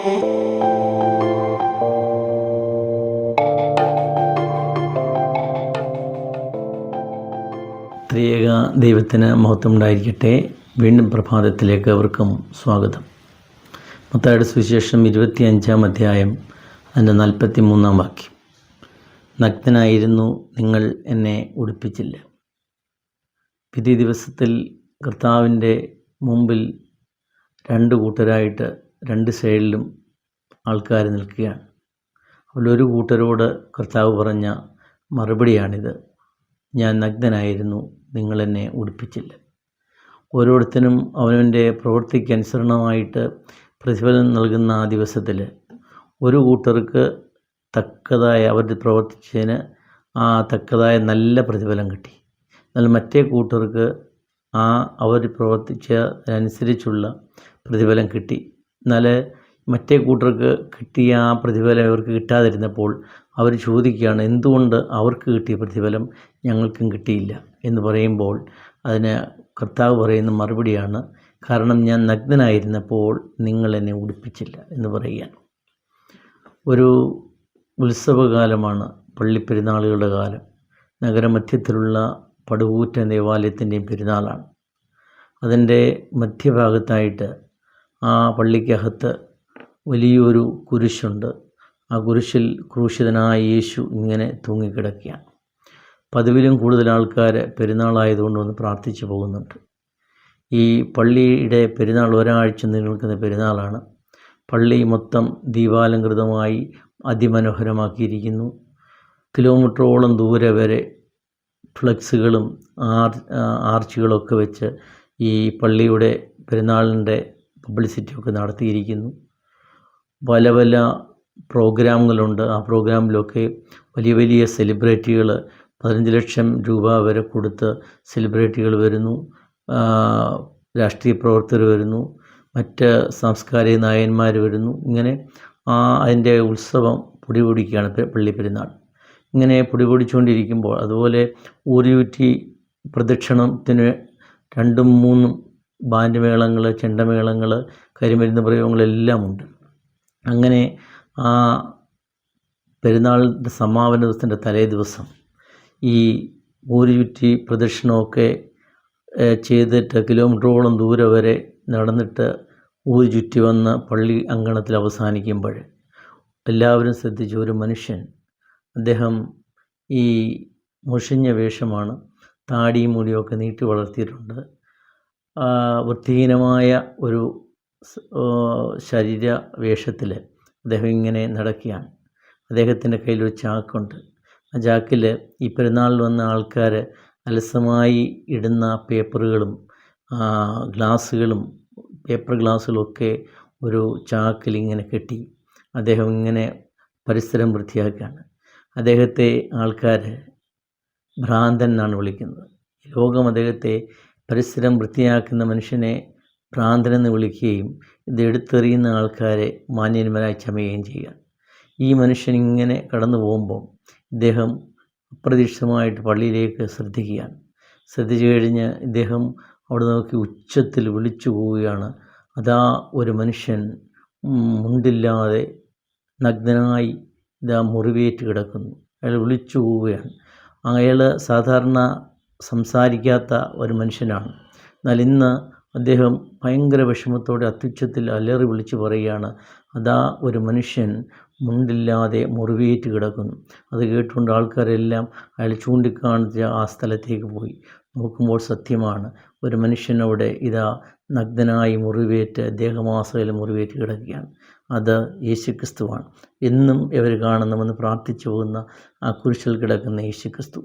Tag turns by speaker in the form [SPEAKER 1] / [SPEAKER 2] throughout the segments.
[SPEAKER 1] ത്രിയേക ദൈവത്തിന് മഹത്വം ഉണ്ടായിരിക്കട്ടെ വീണ്ടും പ്രഭാതത്തിലേക്ക് അവർക്കും സ്വാഗതം. മത്തായുടെ സുവിശേഷം ഇരുപത്തി അഞ്ചാം അധ്യായം അതിന്റെ നാൽപ്പത്തി മൂന്നാം വാക്യം. നഗ്നനായിരുന്നു നിങ്ങൾ എന്നെ ഉടുപ്പിച്ചില്ല. വിധി ദിവസത്തിൽ കർത്താവിന്റെ മുമ്പിൽ രണ്ട് കൂട്ടരായിട്ട് രണ്ട് സൈഡിലും ആൾക്കാർ നിൽക്കുകയാണ്. അതിലൊരു കൂട്ടരോട് കർത്താവ് പറഞ്ഞ മറുപടിയാണിത്. ഞാൻ നഗ്നനായിരുന്നു നിങ്ങളെന്നെ ഉടുപ്പിച്ചില്ല ഓരോരുത്തരും അവനവന്റെ പ്രവൃത്തിക്ക് അനുസരണമായിട്ട് പ്രതിഫലം നൽകുന്ന ആ ദിവസത്തിൽ ഒരു കൂട്ടർക്ക് തക്കതായ അവർ പ്രവർത്തിച്ചതിന് ആ തക്കതായ നല്ല പ്രതിഫലം കിട്ടി. എന്നാൽ മറ്റേ കൂട്ടർക്ക് ആ അവർ പ്രവർത്തിച്ചതനുസരിച്ചുള്ള പ്രതിഫലം കിട്ടി. എന്നാൽ മറ്റേ കൂട്ടർക്ക് കിട്ടിയ ആ പ്രതിഫലം അവർക്ക് കിട്ടാതിരുന്നപ്പോൾ അവർ ചോദിക്കുകയാണ് എന്തുകൊണ്ട് അവർക്ക് കിട്ടിയ പ്രതിഫലം ഞങ്ങൾക്കും കിട്ടിയില്ല? എന്ന് പറയുമ്പോൾ അതിന് കർത്താവ് പറയുന്ന മറുപടിയാണ് കാരണം ഞാൻ നഗ്നനായിരുന്നപ്പോൾ നിങ്ങൾ എന്നെ ഉടുപ്പിച്ചില്ല എന്ന് പറയുകയാണ്. ഒരു ഉത്സവകാലമാണ് പള്ളിപ്പെരുന്നാളുകളുടെ കാലം. നഗരമധ്യത്തിലുള്ള പടുകൂറ്റ ദേവാലയത്തിന്റെയും പെരുന്നാളാണ്. അതിന്റെ മധ്യഭാഗത്തായിട്ട് ആ പള്ളിക്കകത്ത് വലിയൊരു കുരിശുണ്ട്. ആ കുരിശിൽ ക്രൂശിതനായ യേശു ഇങ്ങനെ തൂങ്ങിക്കിടക്കുകയാണ്. പതിവിലും കൂടുതൽ ആൾക്കാർ പെരുന്നാളായതുകൊണ്ട് വന്ന് പ്രാർത്ഥിച്ചു പോകുന്നുണ്ട്. ഈ പള്ളിയുടെ പെരുന്നാൾ ഒരാഴ്ച നിലനിൽക്കുന്ന പെരുന്നാളാണ്. പള്ളി മൊത്തം ദീപാലങ്കൃതമായി അതിമനോഹരമാക്കിയിരിക്കുന്നു. കിലോമീറ്ററോളം ദൂരെ വരെ ഫ്ലക്സുകളും ആർ ആർച്ചുകളൊക്കെ വെച്ച് ഈ പള്ളിയുടെ പെരുന്നാളിന്റെ പബ്ലിസിറ്റിയൊക്കെ നടത്തിയിരിക്കുന്നു. പല പല പ്രോഗ്രാമുകളുണ്ട്. ആ പ്രോഗ്രാമിലൊക്കെ വലിയ വലിയ സെലിബ്രിറ്റികൾ പതിനഞ്ച് ലക്ഷം രൂപ വരെ കൊടുത്ത് സെലിബ്രിറ്റികൾ വരുന്നു. രാഷ്ട്രീയ പ്രവർത്തകർ വരുന്നു. മറ്റ് സാംസ്കാരിക നായകന്മാർ വരുന്നു. ഇങ്ങനെ ആ അതിന്റെ ഉത്സവം പൊടിപൊടിക്കുകയാണ് പള്ളി പെരുന്നാൾ. ഇങ്ങനെ പൊടിപൊടിച്ചുകൊണ്ടിരിക്കുമ്പോൾ അതുപോലെ ഊരിയൂറ്റി പ്രദക്ഷിണത്തിന് രണ്ടും മൂന്നും ബാൻഡ് മേളങ്ങൾ ചെണ്ടമേളങ്ങൾ കരിമരുന്ന് പ്രയോഗങ്ങളെല്ലാം ഉണ്ട്. അങ്ങനെ ആ പെരുന്നാളിന്റെ സമാപന ദിവസത്തിന്റെ തലേ ദിവസം ഈ ഊര് ചുറ്റി പ്രദക്ഷിണമൊക്കെ ചെയ്തിട്ട് കിലോമീറ്ററോളം ദൂരെ വരെ നടന്നിട്ട് ഊര് ചുറ്റി വന്ന് പള്ളി അങ്കണത്തിൽ അവസാനിക്കുമ്പോൾ എല്ലാവരും ശ്രദ്ധിച്ച ഒരു മനുഷ്യൻ. അദ്ദേഹം ഈ മുഷിഞ്ഞ വേഷമാണ് താടിയും മുടിയൊക്കെ നീട്ടി വളർത്തിയിട്ടുണ്ട്. വൃത്തിഹീനമായ ഒരു ശരീര വേഷത്തിൽ അദ്ദേഹം ഇങ്ങനെ നടക്കുകയാണ്. അദ്ദേഹത്തിന്റെ കയ്യിലൊരു ചാക്കുണ്ട്. ആ ചാക്കിൽ ഈ പെരുന്നാളിൽ വന്ന ആൾക്കാർ അലസമായി ഇടുന്ന പേപ്പറുകളും ഗ്ലാസ്സുകളും പേപ്പർ ഗ്ലാസ്സുകളൊക്കെ ഒരു ചാക്കിൽ ഇങ്ങനെ കെട്ടി അദ്ദേഹം ഇങ്ങനെ പരിസരം വൃത്തിയാക്കുകയാണ്. അദ്ദേഹത്തെ ആൾക്കാർ ഭ്രാന്തൻ എന്നാണ് വിളിക്കുന്നത്. ലോകം അദ്ദേഹത്തെ പരിസരം വൃത്തിയാക്കുന്ന മനുഷ്യനെ ഭ്രാന്തനെന്ന് വിളിക്കുകയും ഇത് എടുത്തെറിയുന്ന ആൾക്കാരെ മാന്യന്മാരായി ചമയുകയും ചെയ്യുക. ഈ മനുഷ്യൻ ഇങ്ങനെ കടന്നു പോകുമ്പോൾ ഇദ്ദേഹം അപ്രതീക്ഷിതമായിട്ട് പള്ളിയിലേക്ക് ശ്രദ്ധിക്കുകയാണ്. ശ്രദ്ധിച്ചു കഴിഞ്ഞ് ഇദ്ദേഹം അവിടെ നോക്കി ഉച്ചത്തിൽ വിളിച്ചു പോവുകയാണ്. അതാ ഒരു മനുഷ്യൻ മുണ്ടില്ലാതെ നഗ്നനായി ഇതാ മുറിവേറ്റ് കിടക്കുന്നു. അയാൾ വിളിച്ചു പോവുകയാണ്. അയാൾ സാധാരണ സംസാരിക്കാത്ത ഒരു മനുഷ്യനാണ്. എന്നാൽ ഇന്ന് അദ്ദേഹം ഭയങ്കര വിഷമത്തോടെ അത്യുച്ചത്തിൽ അലറി വിളിച്ചു പറയുകയാണ് അതാ ഒരു മനുഷ്യൻ മുണ്ടില്ലാതെ മുറിവേറ്റ് കിടക്കുന്നു. അത് കേട്ടുകൊണ്ട് ആൾക്കാരെല്ലാം അയാൾ ചൂണ്ടിക്കാണിച്ച ആ സ്ഥലത്തേക്ക് പോയി. നോക്കുമ്പോൾ സത്യമാണ് ഒരു മനുഷ്യനവിടെ ഇതാ നഗ്നനായി മുറിവേറ്റ് ദേഹമാസയിൽ മുറിവേറ്റ് കിടക്കുകയാണ്. അത് യേശുക്രിസ്തുവാണ്. എന്നും ഇവർ കാണണമെന്ന് പ്രാർത്ഥിച്ചു പോകുന്ന ആ കുരിശിൽ കിടക്കുന്ന യേശുക്രിസ്തു.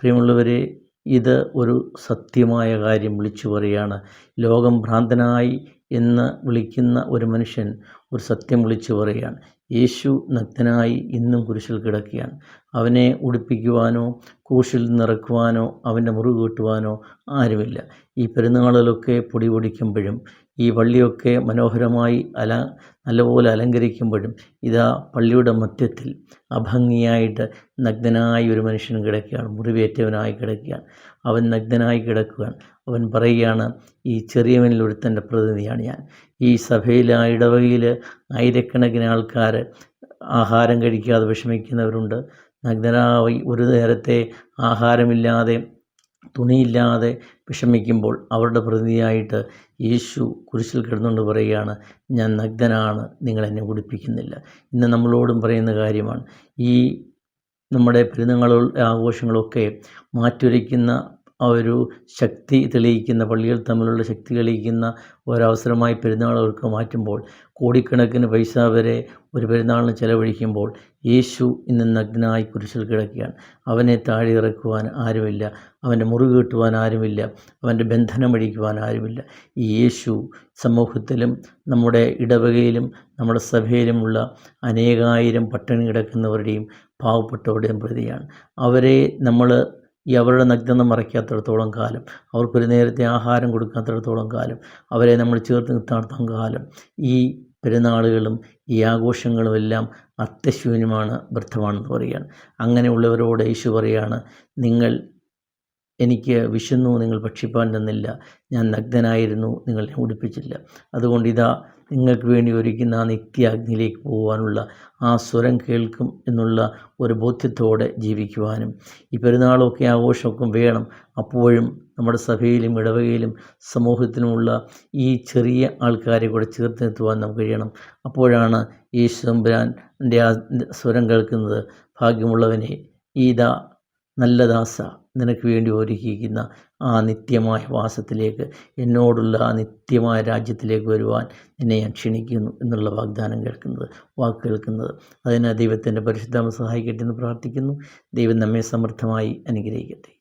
[SPEAKER 1] പ്രിയമുള്ളവരെ ഇത് ഒരു സത്യമായ കാര്യം വിളിച്ചു പറയുകയാണ്. ലോകം ഭ്രാന്തനായി എന്ന് വിളിക്കുന്ന ഒരു മനുഷ്യൻ ഒരു സത്യം വിളിച്ചു പറയുകയാണ്. യേശു നഗ്നായി ഇന്നും കുരിശിൽ കിടക്കുകയാണ്. അവനെ ഉടുപ്പിക്കുവാനോ കൂശിൽ നിറക്കുവാനോ അവന്റെ മുറിവ് കൂട്ടുവാനോ ആരുമില്ല. ഈ പെരുന്നാളിലൊക്കെ പൊടി പൊടിക്കുമ്പോഴും ഈ പള്ളിയൊക്കെ മനോഹരമായി അല നല്ലപോലെ അലങ്കരിക്കുമ്പോഴും ഇതാ പള്ളിയുടെ മധ്യത്തിൽ അഭംഗിയായിട്ട് നഗ്നനായി ഒരു മനുഷ്യൻ കിടക്കുകയാണ് മുറിവേറ്റവനായി കിടക്കുകയാണ്. അവൻ നഗ്നനായി കിടക്കുകയാണ്. അവൻ പറയുകയാണ് ഈ ചെറിയവനിൽ ഒരുത്തന്റെ പ്രതിനിധിയാണ് ഞാൻ. ഈ സഭയിൽ ആ ഇടവകയിൽ ആയിരക്കണക്കിന് ആൾക്കാർ ആഹാരം കഴിക്കാതെ വിഷമിക്കുന്നവരുണ്ട്. നഗ്നരായി ഒരു നേരത്തെ ആഹാരമില്ലാതെ തുണിയില്ലാതെ വിഷമിക്കുമ്പോൾ അവരുടെ പ്രതിനിധിയായിട്ട് യേശു കുരിശിൽ കിടന്നുകൊണ്ട് പറയുകയാണ് ഞാൻ നഗ്നനാണ് നിങ്ങളെന്നെ കുടിപ്പിക്കുന്നില്ല ഇന്ന് നമ്മളോടും പറയുന്ന കാര്യമാണ് ഈ നമ്മുടെ പെരുന്നാളുകൾ ആഘോഷങ്ങളൊക്കെ മാറ്റുരയ്ക്കുന്ന ആ ഒരു ശക്തി തെളിയിക്കുന്ന പള്ളികൾ തമ്മിലുള്ള ശക്തി തെളിയിക്കുന്ന ഒരവസരമായി പെരുന്നാളുകൾക്ക് മാറ്റുമ്പോൾ കോടിക്കണക്കിന് പൈസ വരെ ഒരു പെരുന്നാളിന് ചെലവഴിക്കുമ്പോൾ യേശു ഇന്ന് നഗ്നായി കുരിശിൽ കിടക്കുകയാണ്. അവനെ താഴെ ഇറക്കുവാൻ ആരുമില്ല. അവന്റെ മുറിവ് കിട്ടുവാൻ ആരുമില്ല. അവന്റെ ബന്ധനം അഴിക്കുവാൻ ആരുമില്ല. ഈ യേശു സമൂഹത്തിലും നമ്മുടെ ഇടവകയിലും നമ്മുടെ സഭയിലുമുള്ള അനേകായിരം പട്ടിണി കിടക്കുന്നവരുടെയും പാവപ്പെട്ടവരുടെയും പ്രതിയാണ്. അവരെ നമ്മൾ ഈ അവരുടെ നഗ്നത മറയ്ക്കാത്തിടത്തോളം കാലം അവർക്കൊരു നേരത്തെ ആഹാരം കൊടുക്കാത്തിടത്തോളം കാലം അവരെ നമ്മൾ ചേർത്ത് നിർത്താത്തോളം കാലം ഈ പെരുന്നാളുകളും ഈ ആഘോഷങ്ങളും എല്ലാം അർത്ഥശൂന്യമാണ് വ്യർത്ഥമാണെന്ന് പറയുകയാണ്. അങ്ങനെയുള്ളവരോട് യേശു പറയുകയാണ് നിങ്ങൾ എനിക്ക് വിശന്നു നിങ്ങൾ ഭക്ഷിപ്പാൻ തന്നില്ല. ഞാൻ നഗ്നനായിരുന്നു നിങ്ങൾ എന്നെ ഉടുപ്പിച്ചില്ല. അതുകൊണ്ട് ഇതാ നിങ്ങൾക്ക് വേണ്ടി ഒരുക്കുന്ന ആ നിത്യാഗ്നിയിലേക്ക് പോകാനുള്ള ആ സ്വരം കേൾക്കും എന്നുള്ള ഒരു ബോധ്യത്തോടെ ജീവിക്കുവാനും ഈ പെരുന്നാളൊക്കെ ആഘോഷമൊക്കെ വേണം. അപ്പോഴും നമ്മുടെ സഭയിലും ഇടവകയിലും സമൂഹത്തിലുമുള്ള ഈ ചെറിയ ആൾക്കാരെ കൂടെ ചേർത്ത് നിർത്തുവാൻ നമുക്ക് കഴിയണം. അപ്പോഴാണ് ഈ ശുംബ്രാന്റെ ആ സ്വരം കേൾക്കുന്നത്. ഭാഗ്യമുള്ളവനെ ഇതാ നല്ല ദാസ. നിനക്ക് വേണ്ടി ഒരുക്കിയിരിക്കുന്ന ആ നിത്യമായ വാസത്തിലേക്ക് എന്നോടുള്ള ആ നിത്യമായ രാജ്യത്തിലേക്ക് വരുവാൻ എന്നെ ഞാൻ ക്ഷണിക്കുന്നു എന്നുള്ള വാഗ്ദാനം കേൾക്കുന്നത് വാക്ക് കേൾക്കുന്നത്. അതിന് ദൈവത്തിന്റെ പരിശുദ്ധമ സഹായിക്കട്ടെ എന്ന് പ്രാർത്ഥിക്കുന്നു. ദൈവം നമ്മെ സമൃദ്ധമായി അനുഗ്രഹിക്കട്ടെ.